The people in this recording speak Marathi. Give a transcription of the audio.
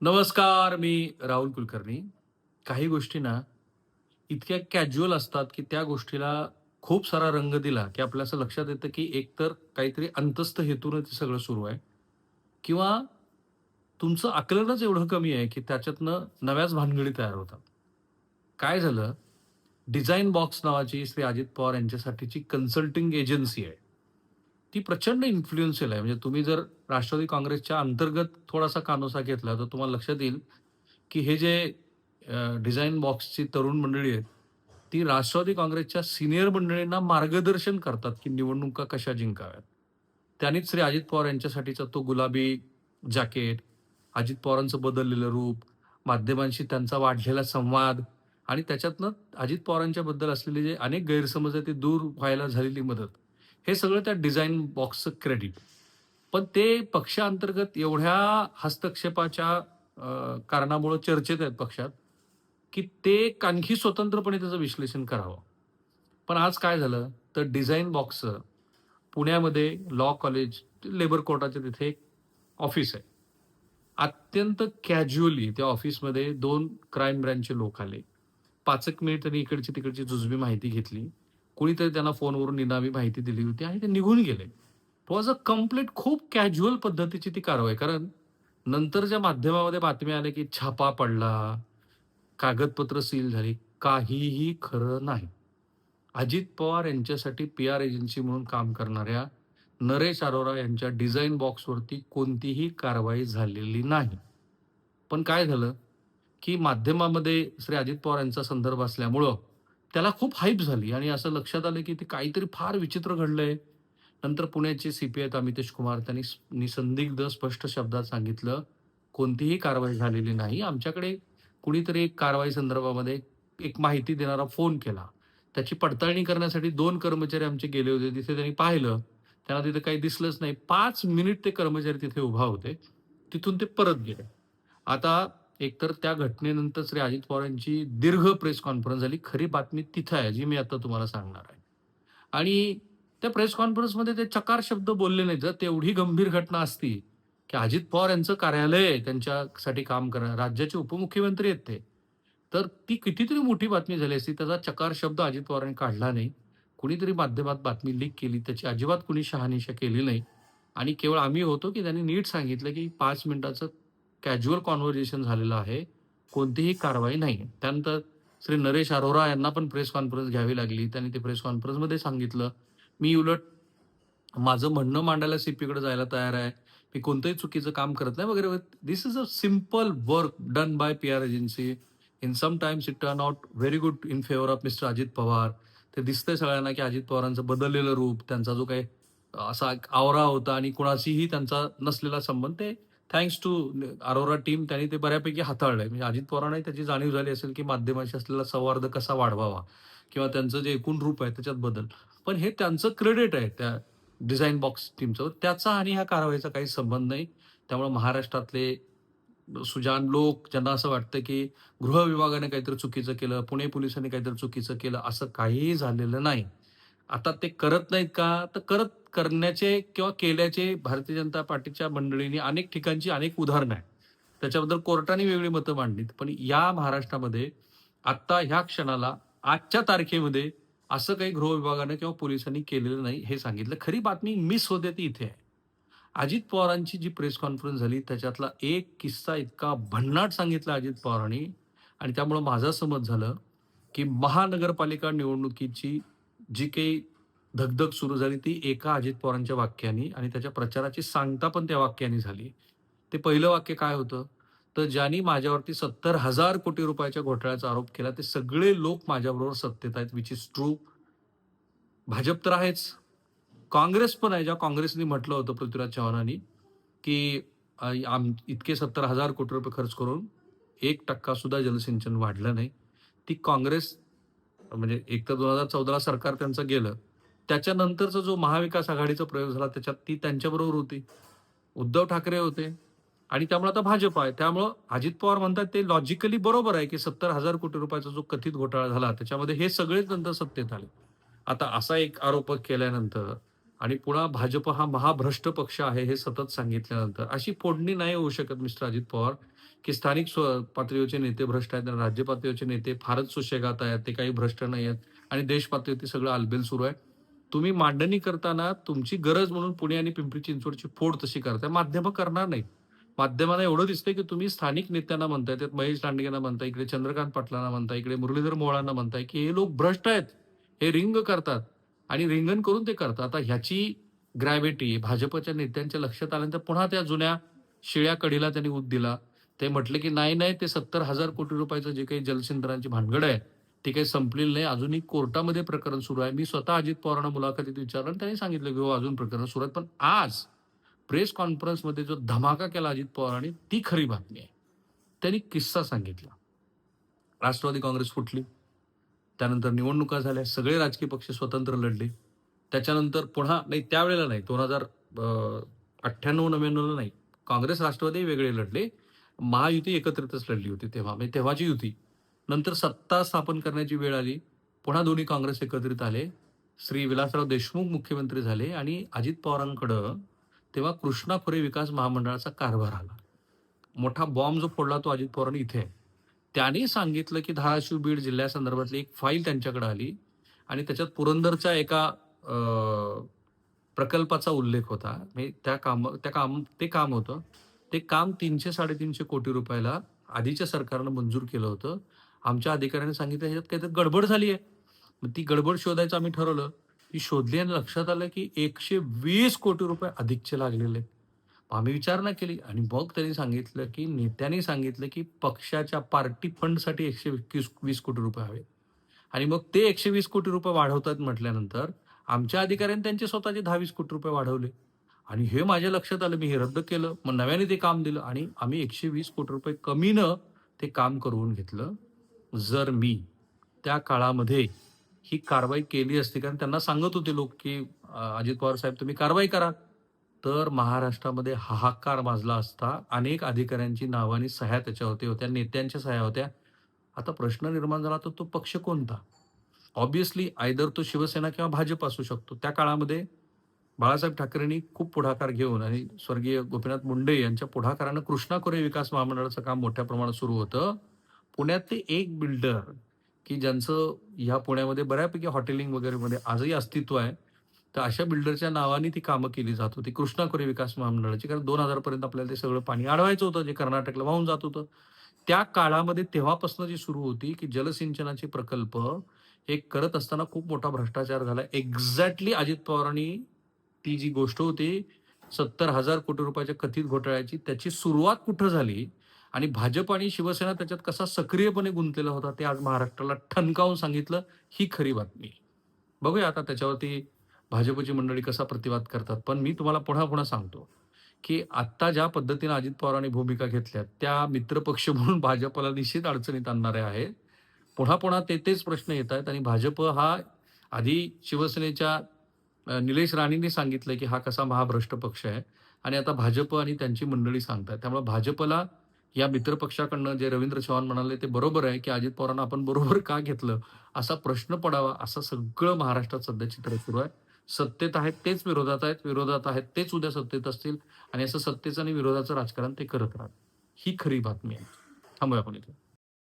नमस्कार मी राहुल कुलकर्णी. काही गोष्टी ना इतक्या कॅज्युअल असतात की त्या गोष्टीला खूप सारा रंग दिला की आपल्या असं लक्षात येतं की एकतर काहीतरी अंतस्थ हेतूनं ते सगळं सुरू आहे. किंवा तुमचं आकलनच एवढं कमी आहे की त्याच्यातनं नव्याच भानगडी तयार होतात. काय झालं? डिझाईन बॉक्स नावाची श्री अजित पवार यांच्यासाठीची कन्सल्टिंग एजन्सी आहे. ती प्रचंड इन्फ्लुएन्शियल आहे. म्हणजे तुम्ही जर राष्ट्रवादी काँग्रेसच्या अंतर्गत थोडासा कानोसा घेतला तर तुम्हाला लक्षात येईल की हे जे डिझाईन बॉक्सची तरुण मंडळी आहेत ती राष्ट्रवादी काँग्रेसच्या सिनियर मंडळींना मार्गदर्शन करतात की निवडणुका कशा जिंकाव्यात. त्यांनीच श्री अजित पवार यांच्यासाठीचा तो गुलाबी जॅकेट अजित पवारांचं बदललेलं रूप माध्यमांशी त्यांचा वाढलेला संवाद आणि त्याच्यातनं अजित पवारांच्या बद्दल असलेले जे अनेक गैरसमज आहे ते दूर व्हायला झालेली मदत. हे सगळं त्या डिझाईन बॉक्सचं क्रेडिट. पण ते पक्षांतर्गत एवढ्या हस्तक्षेपाच्या कारणामुळं चर्चेत आहेत पक्षात की ते आणखी स्वतंत्रपणे त्याचं विश्लेषण करावं. पण आज काय झालं? तर डिझाईन बॉक्सचं पुण्यामध्ये लॉ कॉलेज लेबर कोर्टाच्या तिथे एक ऑफिस आहे. अत्यंत कॅज्युअली त्या ऑफिसमध्ये दोन क्राईम ब्रँचचे लोक आले. पाच एक मिनिट त्यांनी इकडची तिकडची जुजबी माहिती घेतली. कोणीतरी त्यांना फोनवरून निनावी माहिती दिली होती आणि ते निघून गेले. वॉज अ कंप्लीट खूप कॅज्युअल पद्धतीची ती कारवाई. कारण नंतर ज्या माध्यमामध्ये बातम्या आल्या की छापा पडला कागदपत्र सील झाली काहीही खरं नाही. अजित पवार यांच्यासाठी पी आर एजन्सी म्हणून काम करणाऱ्या नरेश अरोरा यांच्या डिझाईन बॉक्सवरती कोणतीही कारवाई झालेली नाही. पण काय झालं? की माध्यमामध्ये श्री अजित पवार यांचा संदर्भ असल्यामुळं त्याला खूप हाईप झाली आणि असं लक्षात आलं की ते काहीतरी फार विचित्र घडलंय. नंतर पुण्याचे सीपीआय अमितेश कुमार त्यांनी निसंदिग्ध स्पष्ट शब्दात सांगितलं कोणतीही कारवाई झालेली नाही. आमच्याकडे कुणीतरी एक कारवाई संदर्भामध्ये एक माहिती देणारा फोन केला. त्याची पडताळणी करण्यासाठी दोन कर्मचारी आमचे गेले होते. तिथे त्यांनी पाहिलं. त्यांना तिथे काही दिसलंच नाही. पाच मिनिट ते कर्मचारी तिथे उभा होते. तिथून ते परत गेले. आता एकतर त्या घटनेनंतर श्री अजित पवार यांची दीर्घ प्रेस कॉन्फरन्स झाली. खरी बातमी तिथं आहे जी मी आता तुम्हाला सांगणार आहे. आणि त्या प्रेस कॉन्फरन्समध्ये ते चकार शब्द बोलले नाही जर तेवढी गंभीर घटना असती की अजित पवार यांचं कार्यालय आहे त्यांच्यासाठी काम करणं राज्याचे उपमुख्यमंत्री आहेत ते तर ती कितीतरी मोठी बातमी झाली असती. त्याचा चकार शब्द अजित पवारांनी काढला नाही. कुणीतरी माध्यमात बातमी लीक केली त्याची अजिबात कुणी शहानिशा केली नाही. आणि केवळ आम्ही होतो की त्यांनी नीट सांगितलं की पाच मिनिटाचं कॅज्युअल कॉन्व्हर्जेशन झालेलं आहे. कोणतीही कारवाई नाही. त्यानंतर श्री नरेश अरोरा यांना पण प्रेस कॉन्फरन्स घ्यावी लागली. त्यांनी ते प्रेस कॉन्फरन्समध्ये सांगितलं. मी उलट माझं म्हणणं मांडायला सीपीकडे जायला तयार आहे. मी कोणतंही चुकीचं काम करत नाही वगैरे. This is a simple work done by P R agency in some times it turn out very good in favour of mister Ajit Pawar ते दिसतंय सगळ्यांना की अजित पवारांचं बदललेलं रूप त्यांचा जो काही असा आवरा होता आणि कुणाशीही त्यांचा नसलेला संबंध ते थँक्स टू अरोरा टीम त्यांनी ते बऱ्यापैकी हाताळलंय. म्हणजे अजित पवारांनाही त्याची जाणीव झाली असेल की माध्यमाशी असलेला संवाद कसा वाढवावा किंवा त्यांचं जे एकूण रूप आहे त्याच्यात बदल. पण हे त्यांचं क्रेडिट आहे त्या डिझाईन बॉक्स टीमचं. त्याचा आणि ह्या कारवाईचा काही संबंध नाही. त्यामुळे महाराष्ट्रातले सुजान लोक ज्यांना असं वाटतं की गृह विभागाने काहीतरी चुकीचं केलं पुणे पोलिसांनी काहीतरी चुकीचं केलं असं काहीही झालेलं नाही. आता ते करत नाहीत का? तर करत करण्याचे किंवा केल्याचे भारतीय जनता पार्टीच्या मंडळींनी अनेक ठिकाणची अनेक उदाहरणं आहेत. त्याच्याबद्दल कोर्टाने वेगळी मतं मांडलीत. पण या महाराष्ट्रामध्ये आत्ता ह्या क्षणाला आजच्या तारखेमध्ये असं काही गृह विभागानं किंवा पोलिसांनी केलेलं नाही हे सांगितलं. खरी बातमी मिस होते ती इथे आहे. अजित पवारांची जी प्रेस कॉन्फरन्स झाली त्याच्यातला एक किस्सा इतका भन्नाट सांगितला अजित पवारांनी. आणि त्यामुळं माझं समज झालं की महानगरपालिका निवडणुकीची जी काही धगधग सुरू झाली ती एका अजित पवारांच्या वाक्यानी आणि त्याच्या प्रचाराची सांगता पण त्या वाक्यानी झाली. ते पहिलं वाक्य काय होतं? तर ज्यांनी माझ्यावरती सत्तर हजार कोटी रुपयाच्या घोटाळ्याचा आरोप केला ते सगळे लोक माझ्याबरोबर सत्तेत आहेत विच इज ट्रू भाजप तर आहेच. काँग्रेस पण आहे ज्या काँग्रेसने म्हटलं होतं पृथ्वीराज चव्हाणांनी की आम इतके सत्तर हजार कोटी रुपये खर्च करून एक टक्का सुद्धा जलसिंचन वाढलं नाही. ती काँग्रेस म्हणजे एक तर दोन हजार चौदाला सरकार त्यांचं गेलं. त्याच्यानंतरचा जो महाविकास आघाडीचा प्रयोग झाला त्याच्यात ती त्यांच्याबरोबर होती. उद्धव ठाकरे होते. आणि त्यामुळे आता भाजप आहे. त्यामुळं अजित पवार म्हणतात ते लॉजिकली बरोबर आहे की सत्तर हजार कोटी रुपयाचा जो कथित घोटाळा झाला त्याच्यामध्ये हे सगळेच नंतर सत्तेत आले. आता असा एक आरोप केल्यानंतर आणि पुन्हा भाजप हा महाभ्रष्ट पक्ष आहे हे सतत सांगितल्यानंतर. अशी फोडणी नाही होऊ शकत मिस्टर अजित पवार की स्थानिक स्व पातळीवरचे नेते भ्रष्ट आहेत राज्य पातळीवरचे नेते फारच सुशेगात आहेत ते काही भ्रष्ट नाही आहेत आणि देश पातळीवरती सगळं आलबेल सुरू आहे. तुम्ही मांडणी करताना तुमची गरज म्हणून पुणे आणि पिंपरी चिंचवडची फोड तशी करताय. माध्यमं करणार नाही माध्यमांना एवढं दिसतंय की तुम्ही स्थानिक नेत्यांना म्हणताय त्यात महेश दांडगेंना म्हणताय इकडे चंद्रकांत पाटलांना म्हणताय इकडे मुरलीधर मोहळांना म्हणताय की हे लोक भ्रष्ट आहेत. हे रिंग करतात. आणि रिंगण करून ते करतात. आता ह्याची ग्रॅव्हिटी भाजपच्या नेत्यांच्या लक्षात आल्यानंतर पुन्हा त्या जुन्या शिळ्या कढीला त्यांनी उद दिला. ते म्हटले की नाही नाही ते सत्तर हजार कोटी रुपयाचं जे काही जलसिंधनाची भानगड आहे ते काही संपलेली नाही. अजूनही कोर्टामध्ये प्रकरण सुरू आहे. मी स्वतः अजित पवारांना मुलाखतीत विचारलं आणि त्यांनी सांगितलं की हो अजून प्रकरण सुरू आहे पण आज प्रेस कॉन्फरन्समध्ये जो धमाका केला अजित पवारांनी ती खरी बातमी आहे. त्यांनी किस्सा सांगितला. राष्ट्रवादी काँग्रेस फुटली. त्यानंतर निवडणुका झाल्या सगळे राजकीय पक्ष स्वतंत्र लढले. त्याच्यानंतर पुन्हा नाही त्यावेळेला नाही दोन हजार अठ्ठ्याण्णव नव्याण्णवला नाही काँग्रेस राष्ट्रवादी वेगळे लढले महायुती एकत्रितच लढली होती तेव्हा म्हणजे तेव्हाची युती. नंतर सत्ता स्थापन करण्याची वेळ आली पुन्हा दोन्ही काँग्रेस एकत्रित आले श्री विलासराव देशमुख मुख्यमंत्री झाले आणि अजित पवारांकडं तेव्हा कृष्णा खोरे विकास महामंडळाचा कारभार आला. मोठा बॉम्ब जो फोडला तो अजित पवारांनी इथे आहे. त्याने सांगितलं की धाराशिव बीड जिल्ह्यासंदर्भातली एक फाईल त्यांच्याकडे आली आणि त्याच्यात पुरंदरच्या एका प्रकल्पाचा उल्लेख होता. त्या काम त्या काम ते काम होतं. ते काम तीनशे साडेतीनशे कोटी रुपयाला आधीच्या सरकारनं मंजूर केलं होतं. आमच्या अधिकाऱ्यांनी सांगितलं ह्याच्यात काहीतरी गडबड झाली आहे. मग ती गडबड शोधायचं आम्ही ठरवलं. ती शोधली आणि लक्षात आलं की एकशे वीस कोटी रुपये अधिकचे लागलेले आहेत. आम्ही विचारणा केली आणि मग त्यांनी सांगितलं की नेत्यांनी सांगितलं की पक्षाच्या पार्टी फंडसाठी एकशे वीस वीस कोटी रुपये हवे. आणि मग ते एकशे वीस कोटी रुपये वाढवतात म्हटल्यानंतर आमच्या अधिकाऱ्यांनी त्यांचे स्वतःचे दहा वीस कोटी रुपये वाढवले. आणि हे माझ्या लक्षात आलं मी हे रद्द केलं. मग नव्याने ते काम दिलं आणि आम्ही एकशे वीस कोटी रुपये कमीनं ते काम करून घेतलं. जर मी त्या काळामध्ये ही कारवाई केली असती कारण त्यांना सांगत होते लोक की अजित पवार साहेब तुम्ही कारवाई करा. तर महाराष्ट्रामध्ये हाहाकार माजला असता. अनेक अधिकाऱ्यांची नावं आणि सह्या त्याच्यावरती होत्या नेत्यांच्या सह्या होत्या. आता प्रश्न निर्माण झाला तर तो पक्ष कोणता? ऑब्विसली आयदर तो शिवसेना किंवा भाजप असू शकतो. त्या काळामध्ये बाळासाहेब ठाकरेंनी खूप पुढाकार घेऊन आणि स्वर्गीय गोपीनाथ मुंडे यांच्या पुढाकारानं कृष्णा खोरे विकास महामंडळाचं काम मोठ्या प्रमाणात सुरू होतं. पुण्यातले एक बिल्डर की ज्यांचं ह्या पुण्यामध्ये बऱ्यापैकी हॉटेलिंग वगैरेमध्ये आजही अस्तित्व आहे तर अशा बिल्डरच्या नावाने ती कामं केली जात होती. कृष्णा खोरे विकास महामंडळाची. कारण दोन हजार पर्यंत आपल्याला ते सगळं पाणी अडवायचं होतं जे कर्नाटकला वाहून जात होतं. त्या काळामध्ये तेव्हापासून जी सुरू होती की जलसिंचनाचे प्रकल्प हे करत असताना खूप मोठा भ्रष्टाचार झाला. एक्झॅक्टली अजित पवारांनी ती जी गोष्ट होती सत्तर हजार कोटी रुपयाच्या कथित घोटाळ्याची त्याची सुरुवात कुठं झाली? आणि भाजप आणि शिवसेना त्याच्यात कसा सक्रियपणे गुंतलेला होता ते आज महाराष्ट्राला ठणकावून सांगितलं ही खरी बातमी. बघूया आता त्याच्यावरती भाजपची मंडळी कसा प्रतिवाद करतात? पण मी तुम्हाला पुन्हा पुन्हा सांगतो की आत्ता ज्या पद्धतीने अजित पवारांनी भूमिका घेतल्या त्या मित्रपक्ष म्हणून भाजपला निश्चित अडचणीत आणणाऱ्या आहेत. पुन्हा पुन्हा ते तेच प्रश्न येत आहेत आणि भाजप हा आधी शिवसेनेच्या निलेश राणेंनी सांगितलं की हा कसा महाभ्रष्ट पक्ष आहे आणि आता भाजप आणि त्यांची मंडळी सांगतात त्यामुळे भाजपला या मित्रपक्षाकडनं जे रवींद्र चव्हाण म्हणाले ते बरोबर आहे की अजित पवारांना आपण बरोबर का घेतलं असा प्रश्न पडावा असं सगळं महाराष्ट्रात सध्या चित्र सुरू आहे. सत्तेत आहेत तेच विरोधात आहेत विरोधात आहेत तेच उद्या सत्तेत असतील आणि असं सत्तेचं आणि विरोधाचं राजकारण ते करत राहतात ही खरी बातमी आहे. थांबूया आपण इथे.